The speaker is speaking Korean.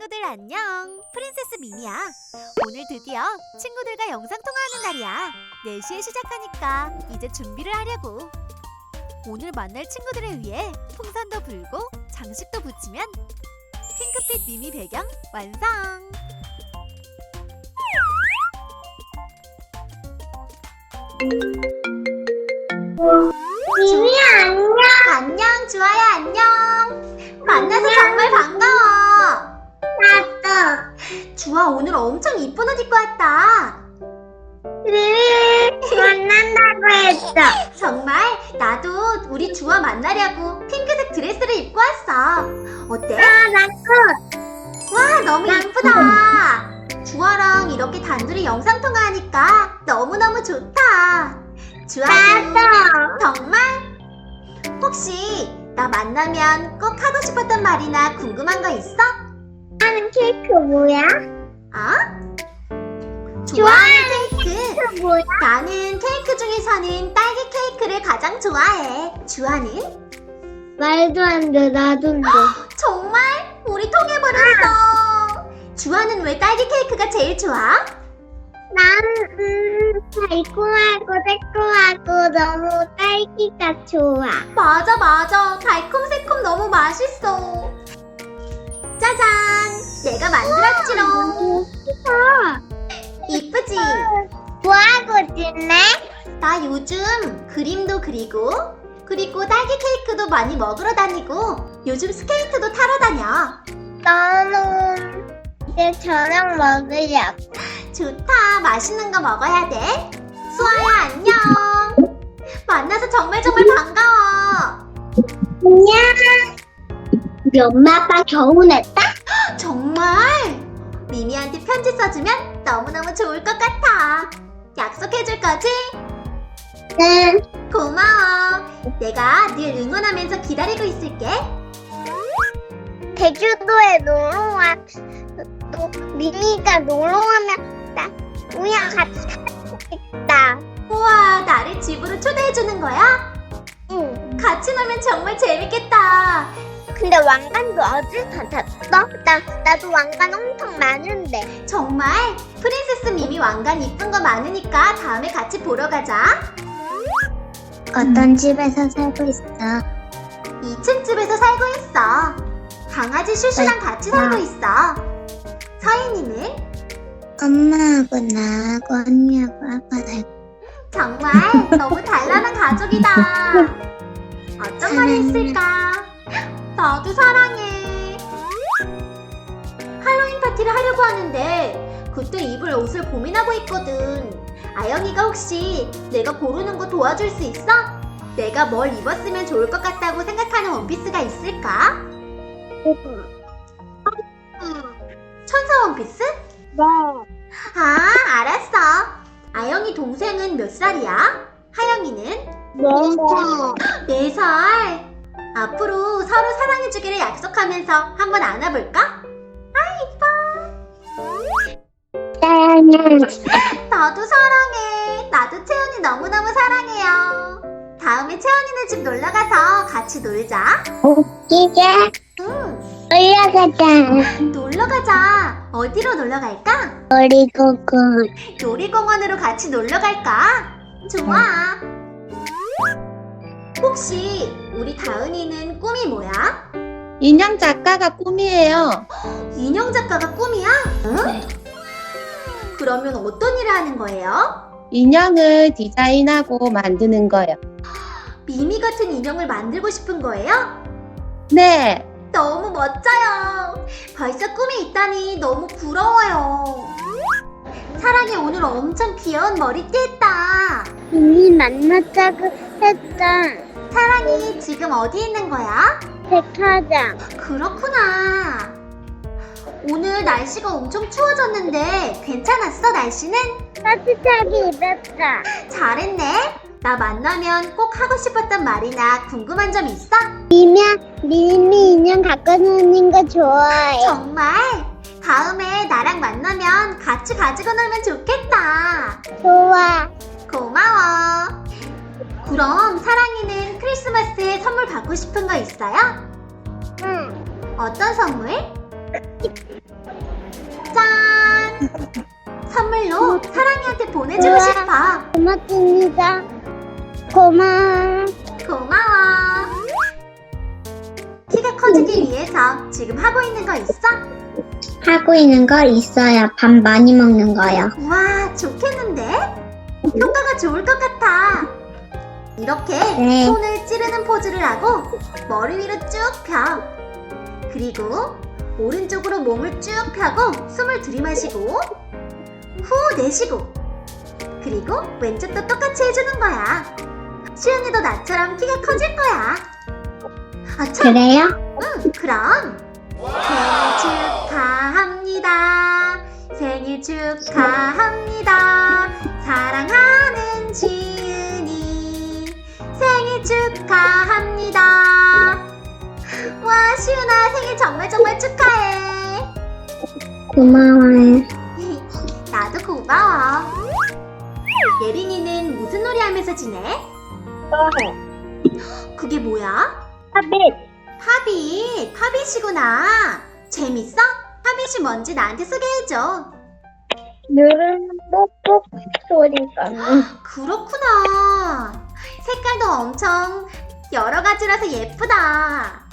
친구들 안녕. 프린세스 미미야. 오늘 드디어 친구들과 영상 통화하는 날이야. 4시에 시작하니까 이제 준비를 하려고. 오늘 만날 친구들을 위해 풍선도 불고 장식도 붙이면 핑크빛 미미 배경 완성. 미미 안녕. 안녕, 주아야 안녕. 만나서 정말 반가워. 주아 오늘 엄청 이쁜 옷 입고 왔다. 미미 만난다고 했어. 정말 나도 우리 주아 만나려고 핑크색 드레스를 입고 왔어. 어때? 아, 나도. 와 너무 예쁘다. 주아랑 이렇게 단둘이 영상 통화하니까 너무 너무 좋다. 주아 나도. 정말? 혹시 나 만나면 꼭 하고 싶었던 말이나 궁금한 거 있어? 하는 케이크 뭐야? 아? 좋아하는 케이크. 뭐야? 나는 케이크 중에서는 딸기 케이크를 가장 좋아해. 주아는? 말도 안 돼. 나도인데. 정말? 우리 통해버렸어. 주아는 왜 딸기 케이크가 제일 좋아? 난 음, 달콤하고 새콤하고 너무 딸기가 좋아. 맞아, 맞아. 달콤 새콤 너무 맛있어. 짜잔! 내가 만들 었지롱. 이쁘지? 뭐하고 지내? 나 요즘 그림도 그리고, 그리고 딸기 케이크도 많이 먹으러 다니고, 요즘 스케이트도 타러 다녀. 나는 이제 저녁 먹으려고. 좋다. 맛있는 거 먹어야 돼. 수아야, 안녕. 만나서 정말 정말 반가워. 안녕. 우리 엄마 아빠 결혼했다? 정말? 미미한테 편지 써주면 너무너무 좋을 것 같아. 약속해줄 거지? 응. 고마워. 내가 늘 응원하면서 기다리고 있을게. 제주도에 놀러 와. 또 미미가 놀러 오면 나 우양 같이 살고 싶다. 우와, 나를 집으로 초대해주는 거야? 응. 같이 놀면 정말 재밌겠다. 근데 왕관도 어딜 다 탔어? 나 나도 왕관 엄청 많은데. 정말? 프린세스 미미 왕관 이쁜 거 많으니까 다음에 같이 보러 가자. 어떤 집에서 살고 있어? 2층 집에서 살고 있어. 강아지 슈슈랑 같이 살고 있어. 서인이는? 엄마하고 나하고 언니하고 아빠 살고. 정말 너무 단란한 가족이다. 어떤 말이 있을까? 나도 사랑해. 할로윈 파티를 하려고 하는데 그때 입을 옷을 고민하고 있거든. 아영이가 혹시 내가 고르는 거 도와줄 수 있어? 내가 뭘 입었으면 좋을 것 같다고 생각하는 원피스가 있을까? 천사 원피스? 네. 아, 알았어. 아영이 동생은 몇 살이야? 하영이는? 네. 네 살. 앞으로 서로 사랑해주기를 약속하면서 한번 안아볼까? 나는 나도 사랑해. 나도 채연이 너무너무 사랑해요. 다음에 채연이네 집 놀러가서 같이 놀자. 이제 응, 올라가자. 놀러가자. 어디로 놀러갈까? 놀이공원. 놀이공원으로 같이 놀러갈까? 좋아. 혹시 우리 다은이는 꿈이 뭐야? 인형 작가가 꿈이에요. 인형 작가가 꿈이야? 응? 그러면 어떤 일을 하는 거예요? 인형을 디자인하고 만드는 거요. 미미 같은 인형을 만들고 싶은 거예요? 네, 너무 멋져요. 벌써 꿈이 있다니 너무 부러워요. 사랑이 오늘 엄청 귀여운 머리띠 했다. 이미 만났다고 했던 사랑이 지금 어디 있는 거야? 백화점. 그렇구나. 오늘 날씨가 엄청 추워졌는데 괜찮았어 날씨는? 따뜻하게 입었다. 잘했네. 나 만나면 꼭 하고 싶었던 말이나 궁금한 점 있어? 미미야, 미미 인형 갖고 노는 거 좋아해. 정말? 다음에 나랑 만나면 같이 가지고 놀면 좋겠다. 좋아. 고마워. 그럼 사랑이는 크리스마스에 선물 받고 싶은 거 있어요? 응. 어떤 선물? 짠! 선물로 사랑이한테 보내주고 우와. 싶어. 고맙습니다. 고마워. 고마워. 키가 커지기 위해서 지금 하고 있는 거 있어? 하고 있는 거 있어요. 밥 많이 먹는 거요. 와, 좋겠는데? 효과가 좋을 것 같아. 이렇게 네. 손을 찌르는 포즈를 하고 머리 위로 쭉 펴. 그리고 오른쪽으로 몸을 쭉 펴고 숨을 들이마시고 후 내쉬고 그리고 왼쪽도 똑같이 해주는 거야. 수연이도 나처럼 키가 커질 거야. 아, 참! 그래요? 응, 그럼 생일 축하합니다. 생일 축하합니다. 사랑하는 지 시은아 생일 정말 정말 축하해. 고마워요. 나도 고마워. 예린이는 무슨 놀이 하면서 지내? 그게 뭐야? 하빛. 파빗, 파빗이구나. 재밌어? 파빗이 뭔지 나한테 소개해줘. 누르는 뽁뽁 소리가 나. 그렇구나. 색깔도 엄청 여러 가지라서 예쁘다.